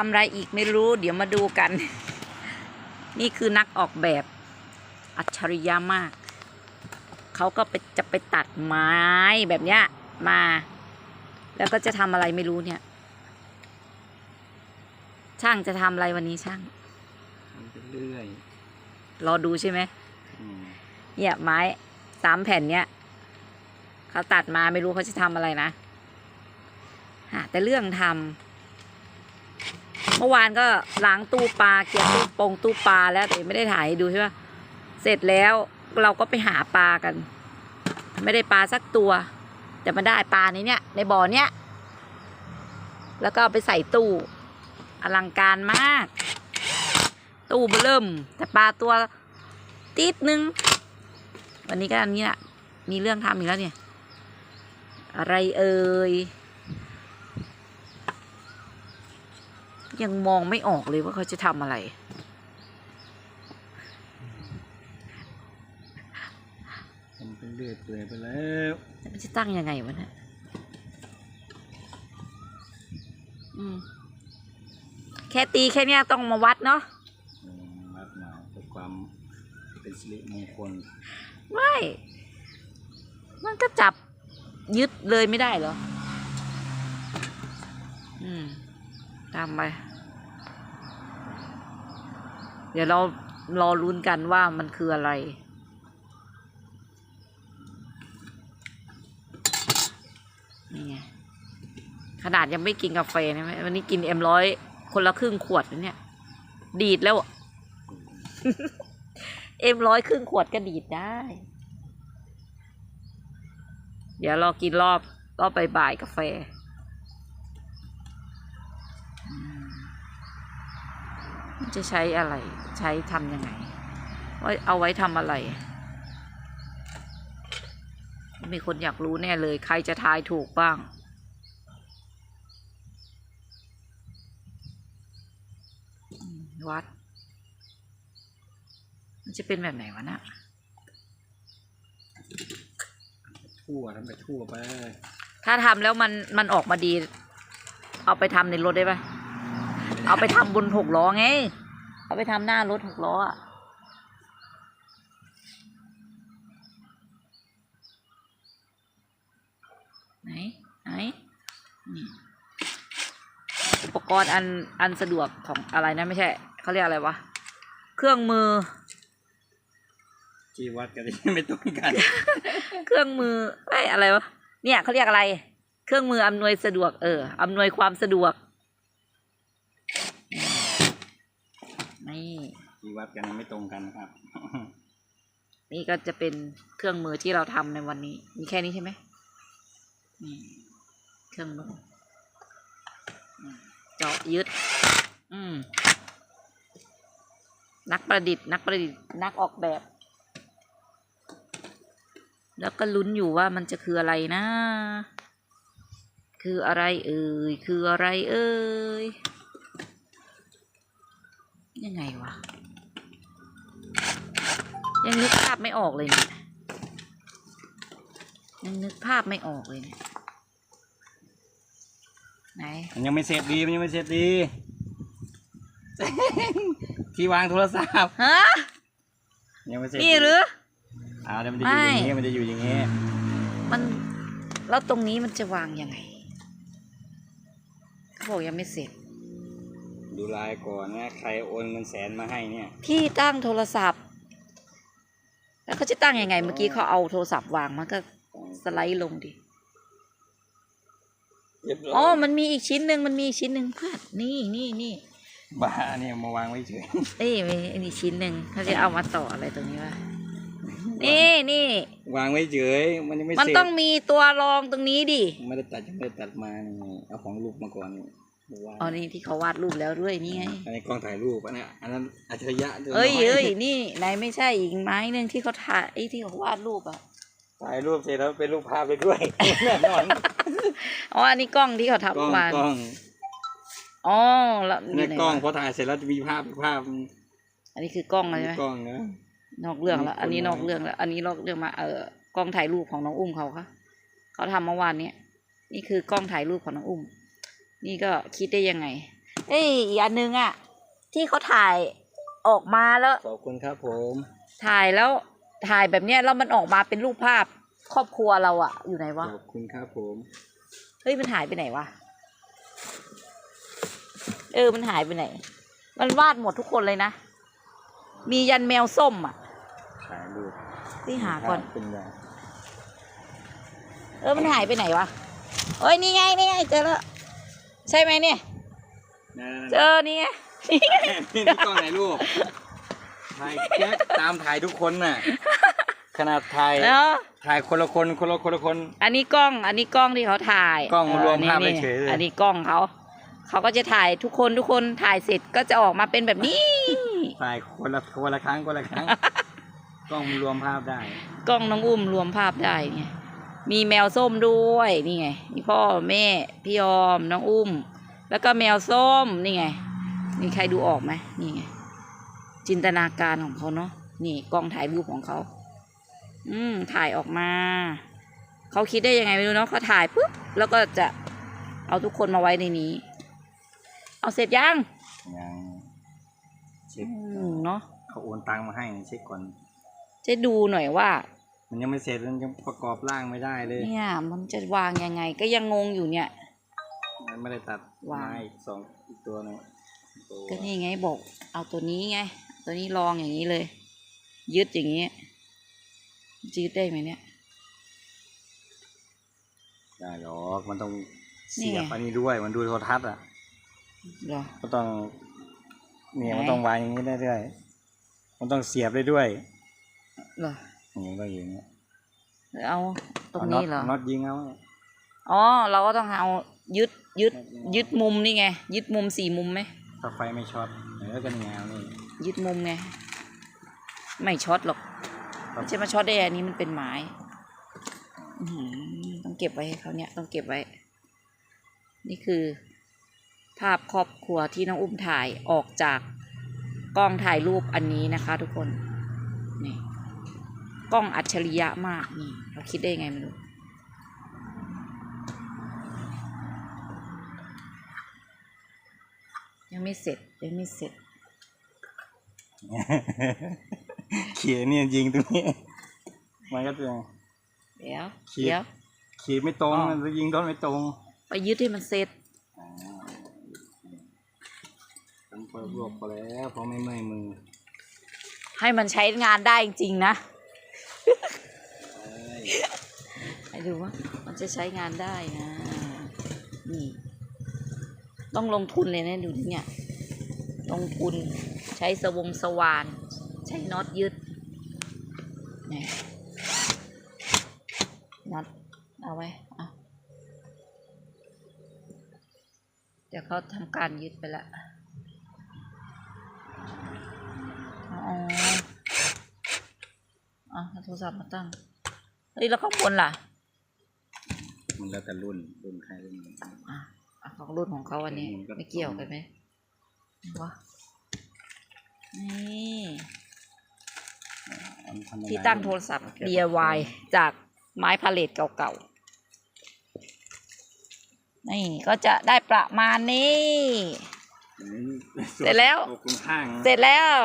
ทำอะไรอีกไม่รู้ เดี๋ยวมาดูกัน นี่คือนักออกแบบอัจฉริยะมาก เขาก็ไปจะไปตัดไม้แบบเนี้ยมา แล้วก็จะทำอะไรไม่รู้เนี่ย ช่างจะทำอะไรวันนี้ช่างทำไปเรื่อยรอดูใช่ไหมอืมเนี่ยไม้สามแผ่นเนี้ยเขาตัดมาไม่รู้เขาจะทำอะไรนะหาแต่เรื่องทำ เมื่อวานก็ล้างตู้ปลาเกี่ยวตู้ปงตู้ปลาแล้วแต่ไม่ได้ถ่ายดูใช่ปะเสร็จแล้วเราก็ไปหาปลากัน ไม่ได้ปลาสักตัว แต่มันได้ปลาในเนี้ยในบ่อเนี้ยแล้วก็เอาไปใส่ตู้อลังการมาก ตู้เบิ่มแต่ปลาตัวติดนึง วันนี้ก็อันนี้แหละมีเรื่องทำอีกแล้วเนี่ย อะไรเอ่ย ยังมองไม่ออกเลยว่าเขาจะทำอะไรทำไปเรื่อยเปื่อยไปแล้วแต่มันจะตั้งยังไงวะเนี่ยอืมแค่ตีแค่เนี้ยต้องมาวัดเนาะอืมมัดมาเพื่อความเป็นสิริมงคลไม่ มันก็จับยึดเลยไม่ได้เหรอ อืม ตามไปเดี๋ยวเรารอลุ้นกันว่ามันคืออะไร นี่ไง ขนาดยังไม่กินกาแฟนะวันนี้กินเอ็มร้อยคนละครึ่งขวดเนี่ย ดีดแล้ว เอ็มร้อยครึ่งขวดก็ดีดได้ เดี๋ยวรอกินรอบรอบบ่ายๆกาแฟอืมมัน จะใช้อะไร ใช้ทำยังไงว่าเอาไว้ทำอะไร มีคนอยากรู้แน่เลย ใครจะทายถูกบ้างอืมวัด มันจะเป็นแบบไหนวะน่ะทั่วทำไปทั่วไป ถ้าทำแล้วมันมันออกมาดี เอาไปทำในรถได้ปะ เอาไปทำบนหกล้อไง เอาไปทำหน้ารถหกล้ออะไหนไหนนี่อุปกรณ์อันอันสะดวกของอะไรนะไม่ใช่เขาเรียกอะไรวะ เครื่องมือที่วัดกันไม่ตรงกัน เครื่องมือไอ้ยอะไรวะเนี่ยเขาเรียกอะไร เครื่องมืออำนวยสะดวกเอออำนวยความสะดวก นี่ที่วัดกันไม่ตรงกันนะครับ นี่ก็จะเป็นเครื่องมือที่เราทำในวันนี้ มีแค่นี้ใช่ไหมนี่เครื่องมือเจาะยึด อืม นักประดิษฐ์ นักประดิษฐ์ นักออกแบบ แล้วก็ลุ้นอยู่ว่ามันจะคืออะไรนะ คืออะไรเอ่ย คืออะไรเอ่ย ยังไงวะ ยังนึกภาพไม่ออกเลยเนี่ยยังนึกภาพไม่ออกเลยเนี่ยไหนมันยังไม่เสร็จดีมันยังไม่เสร็จดี ที่วางโทรศัพท์ฮะยังไม่เสร็จนี่หรืออ่าเดี๋ยวมันจะอยู่อย่างไม่งี้มันจะอยู่อย่างงี้ มันแล้วตรงนี้มันจะวางยังไงเขาบอกยังไม่เสร็จ ดูลายก่อนนะ ใครโอนเงินแสนมาให้เนี่ย ที่ตั้งโทรศัพท์ แล้วเขาจะตั้งยังไง เมื่อกี้เขาเอาโทรศัพท์วางมันก็สไลด์ลงดิเรียบร้อ๋ออยมันมีอีกชิ้นหนึ่งมันมีอีกชิ้นหนึ่งเพื่อนนี่นี่นี่บ้าเนี่ยมาวางไว้เฉยเอ้ยมีอีกชิ้นหนึ่งเขาจะเอามาต่ออะไรตรงนี้วะนี่นี่วางไว้เฉยมันยังไม่มันเสร็จต้องมีตัวรองตรงนี้ดิ ไม่ได้ตัดยังไม่ได้ตัดมานี่เอาของลูกมาก่อนนี่บ อกว่าอ๋อนี่ที่เขาวาดรูปแล้วด้วยนี่ไงอันนี้กล้องถ่ายรูปอันนี้อันนั้นอัจฉริยะตัวเอ้ยน้เอ้ยนี่ไหนไม่ใช่อีกไม้หนึ่งที่เขาถ่ายไอ้ที่เขาวาดรูปอะถ่ายรูปเสร็จแล้วเป็นรูปภาพไปด้วยแน่นอนอ๋ออันนี้กล้องที่เขากล้องทำมากล้องอ๋อแล้วในอยู่ไหนกล้องวะพอถ่ายเสร็จแล้วจะมีภาพภาพ อันนี้คือกล้องแล้วใช่ไหมกล้องนะนอกเรื่องแล้วมีคนอันนี้นอกมาเรื่องแล้วอันนี้นอกเรื่องมาเออกล้องถ่ายรูปของน้องอุ้มเขาค่ะเขาทำเมื่อวานเนี้ยนี่คือกล้องถ่ายรูปของน้องอุ้ม นี่ก็คิดได้ยังไง เอ้ยอีกอันนึงอะที่เขาถ่ายออกมาแล้ว ขอบคุณครับผมถ่ายแล้วถ่ายแบบเนี้ยแล้วมันออกมาเป็นรูปภาพครอบครัวเราอะอยู่ไหนวะขอบคุณครับผมเฮ้ยมันหายไปไหนวะเออมันหายไปไหน มันวาดหมดทุกคนเลยนะ มียันแมวส้มอะถ่ายรูปที่หาก่อน เป็นไงเออมันหายไปไหนวะเอ้ยนี่ไงนี่ไงเจอแล้ว ใช่ไหมเนี่ย เจอนี่ไงนี่นี่กล้องไหนรูปถ่ายแก๊กตามถ่ายทุกคนน่ะ ขนาดถ่ายแล้วถ่ายคนละคนคนละคนละคน อันนี้กล้อง อันนี้กล้องที่เขาถ่าย กล้องรวมภาพออนี่เฉยๆเลยอันนี้กล้องเขา เขาก็จะถ่ายทุกคนทุกคนถ่ายเสร็จก็จะออกมาเป็นแบบนี้ ถ่ายคนละคนละครั้งคนละครั้ง กล้องมันรวมภาพได้ กล้องน้องอุ้มรวมภาพได้ไง มีแมวส้มด้วยนี่ไงมีพ่อแม่พี่ยอมน้องอุ้ม แล้วก็แมวส้มนี่ไงนี่ใครดูออกไหมนี่ไงจินตนาการของเขาเนาะนี่กล้องถ่ายรูปของเขา อืมถ่ายออกมาเขาคิดได้ยังไงไม่รู้เนาะเขาถ่ายปุ๊บแล้วก็จะเอาทุกคนมาไว้ในนี้ เอาเสร็จยังยังเช็คอืมเนาะเขาโอนตังค์มาให้นะเช็คก่อน จะดูหน่อยว่า มันยังไม่เสร็จมันยังประกอบร่างไม่ได้เลย เนี่ย มันจะวางยังไง ก็ยังงงอยู่เนี่ย มันไม่ได้ตัดวาง ไม้อีกสองอีกตัวหนึงตัวก็นี่ไงบอก เอาตัวนี้ไง ตัวนี้ลองอย่างนี้เลย ยึดอย่างนี้ยึดได้ไหมเนี่ย ได้หรอกมันต้องนี่เสียบไงอันนี้ด้วยมันดูโทรทัศน์อะ เหรอ ก็ต้องเนี่ยไหน มันต้องวางอย่างนี้ได้ด้วยมันต้องเสียบได้ด้วย เหรอ อย่างนี้ก็อย่างนี้เอาตรงนี้เหรอาน็อตยิงเอาอ๋อเราก็ต้องเอายึดยึดยึดมุมนี่ไงยึดมุมสี่มุมไหมถ้าไฟไม่ช็อตเออก็นี่ไงเอานี่ยึดมุมไงไม่ช็อตหรอกไม่ใช่มาช็อตได้อันนี้มันเป็นไม้อื้อหือต้องเก็บไว้ให้เขาเนี่ยต้องเก็บไว้ นี่คือ ภาพครอบครัวที่น้องอุ้มถ่ายออกจากกล้องถ่ายรูปอันนี้นะคะ ทุกคนนี่ กล้องอัจฉริยะมากนี่เราคิดได้ยังไงไม่รู้ยังไม่เสร็จยังไม่เสร็จเขียนเนี่ยยิงตรงนี้มันก็จะเดี๋ยวขีดเดี๋ยวขีดไม่ตรงอ๋อมันจะยิงโดนไม่ตรง ไปยึดให้มันเสร็จทำเปิดรวบพอแล้วเพราะไม่เมื่อยมือ ให้มันใช้งานได้จริงๆนะ ให้ดูว่ามันจะใช้งานได้นะ นี่ ต้องลงทุนเลยนะดูดิเนี่ย ลงทุนใช้สวงสว่าน ใช้น็อตยึดนี่น็อตเอาไว้เอาเดี๋ยวเขาทำการยึดไปละอ๋อ อ๋อเอาโทรศัพท์มาตั้งเฮ้ยแล้วข้างบนล่ะมันแล้วแต่รุ่นรุ่นใครรุ่นมันอะอะของรุ่นของเขาอันนี้อืมก็ไม่เกี่ยวกันไหมวะนี่อันธรรมดาที่ตั้งโทรศัพท์แค่ DIY จากไม้พาเลตเก่าๆ นี่ก็จะได้ประมาณนี้อืมเสร็จแล้วตัวคุณข้างเสร็จแล้ว